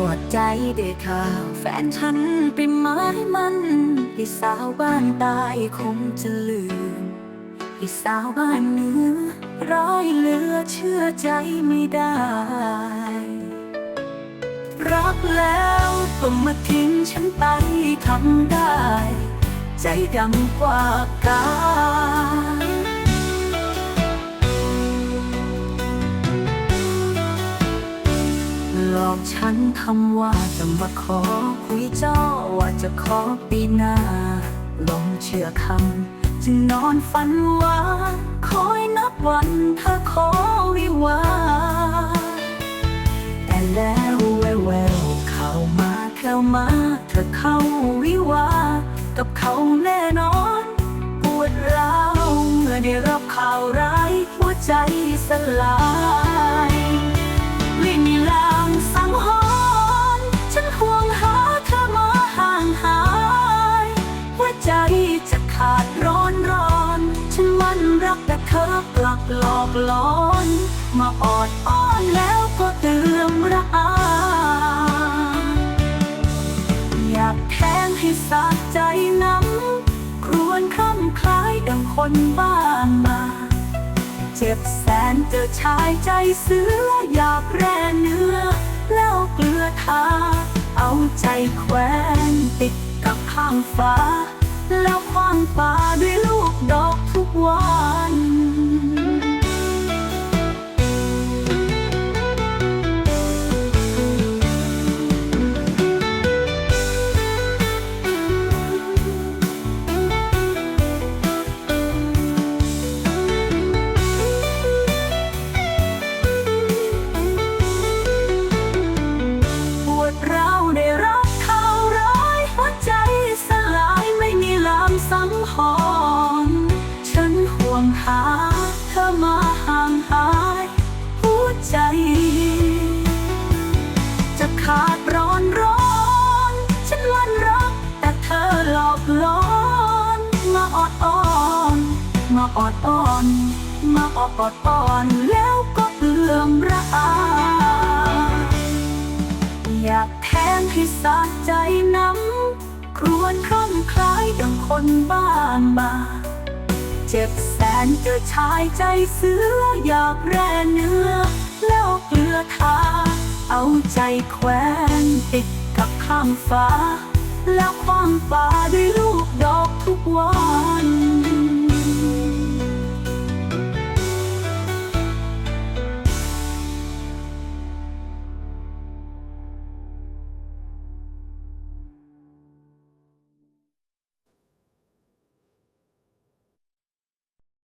วดใจเด็ดขาดแฟนฉันไปไม้มันพี่สาวบ้านตายคงจะลืมพี่สาวบ้านเหนือร้อยเหลือเชื่อใจไม่ได้ รักแล้วต้องมาทิ้งฉันไปทำได้ ใจดำกว่ากา ฉันคำว่าจะมาขอคุยเจ้าว่าจะขอปีหน้าลองเชื่อคำจึงนอนฝันว่าคอยนับวันเธอขอวิวา แต่แล้วแวววเข้ามาเข้ามาเธอเข้าวิวา กับเขาแน่นอน ปวดร้าวเมื่อได้รับข่าวร้ายหัวใจสลายาดร้อนร้อน ฉันมันรักแต่เธอกลับหลอกหลอน มาออดอ้อนแล้วก็เตือมระอาอยากแทงให้สะใจน้ำครวนคร่ำคล้ายดังคนบ้านมา เจ็บแสนเจอชายใจเสืออยากแร่เนื้อ แล้วเกลือทาเอาใจแขวนติดกับข้างฟ้า แล้วคว้างปาด้วยลูกดอก งหาเธอมาห่างหายหัวใจ จะขาดร้อนร้อน ฉันวันรัก แต่เธอหลอกลอน มาออดอ้อน มาออดอ้อน มาออดออดอ้อนแล้วก็เอื่อมระอาอยากแทงให้สะใจน้ำครวนคร่ำคล้ายดังคนบ้านมา เจ็บแสนจะชายใจเสืออยากแร่เนื้อ แล้วเกลือทาเอาใจแขวนติดกับข้างฟ้า แล้วคว้างปาด้วยลูกดอกทุกวัน